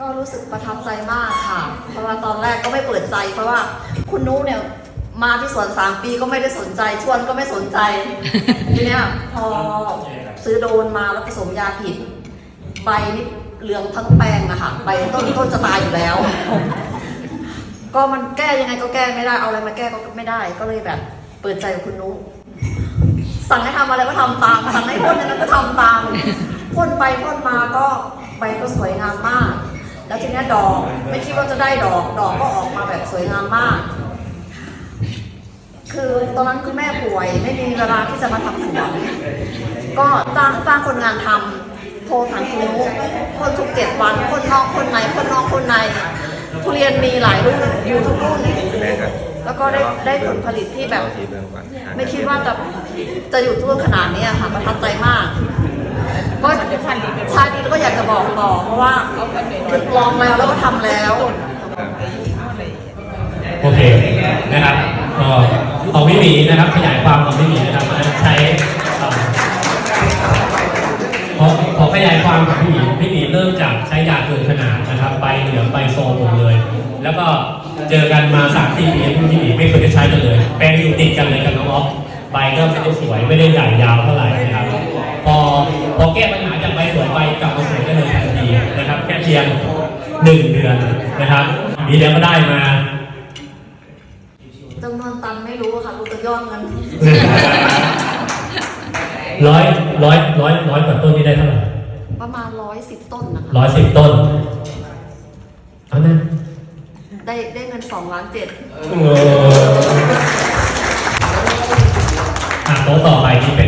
ก็รู้สึกประทับใจมากค่ะ เพราะว่าตอนแรกก็ไม่เปิดใจ เพราะว่าคุณนุเนี่ยมาที่สวนสามปีก็ไม่ได้สนใจ ชวนก็ไม่สนใจทีเนี้ยพอซื้อโดนมาแล้วผสมยาผิด ใบนี่เหลืองทั้งแปลงอะค่ะใบต้นต้นจะตายอยู่แล้ว ก็มันแก้ยังไงก็แก้ไม่ได้เอาอะไรมาแก้ก็ไม่ได้ ก็เลยแบบ เปิดใจกับคุณนุสั่งให้ทำอะไรก็ทำตามสั่งให้พ่นยังไงก็ทำตามพ่นไปพ่นมาก็ใบก็สวยงามมาก แล้วทีนี้ดอกไม่คิดว่าจะได้ดอก ดอกก็ออกมาแบบสวยงามมาก คือตอนนั้นคือแม่ป่วยไม่มีเวลาที่จะมาทำสวนก็จ้างจ้างคนงานทำโทรถามคุณนุคนทุกเจ็ดวันคนนอกคนในคนนอกคนในทุเรียนมีหลายรุ่นอยู่ทุกรุ่นแล้วก็ได้ได้ผลผลิตที่แบบ ไม่คิดว่าจะจะอยู่ทั่วขนาดนี้ค่ะประทับใจมากก็ชาดีแล้วก็ อยากจะบอกต่อเพราะว่าลองแล้วแล้วก็ทำแล้ว โอเคนะครับก็ของพี่หมีนะครับขยายความของพี่หมีนะครับใช่ขอขอขยายความของพี่หมีพี่หมีเริ่มจากใช้ยาเกินขนาดนะครับใบเหลืองใบโซมหมดเลย แล้วก็เจอกันมาสามสี่ปีพี่หมีไม่เคยได้ใช้กันเลย แปลงอยู่ติดกันเลยกับน้องอ๊อฟใบก็ไม่ได้สวยไม่ได้ใหญ่ยาวเท่าไหร่นะครับ พอพอแก้ปัญหา พียงหนึ่งเดือนนะครับ มีเดียวก็ได้มาจำนวนตันไม่รู้ค่ะรู้แต่ยอดเงินร้อยร้อยร้อยร้อยกว่าต้นนี่ได้เท่าไหร่ประมาณร้อยสิบต้นนะคะร้อยสิบต้นเอานะได้ได้เงินสองล้านเจ็ดโอ้อะโต๊ะต่อไปนี่เป็น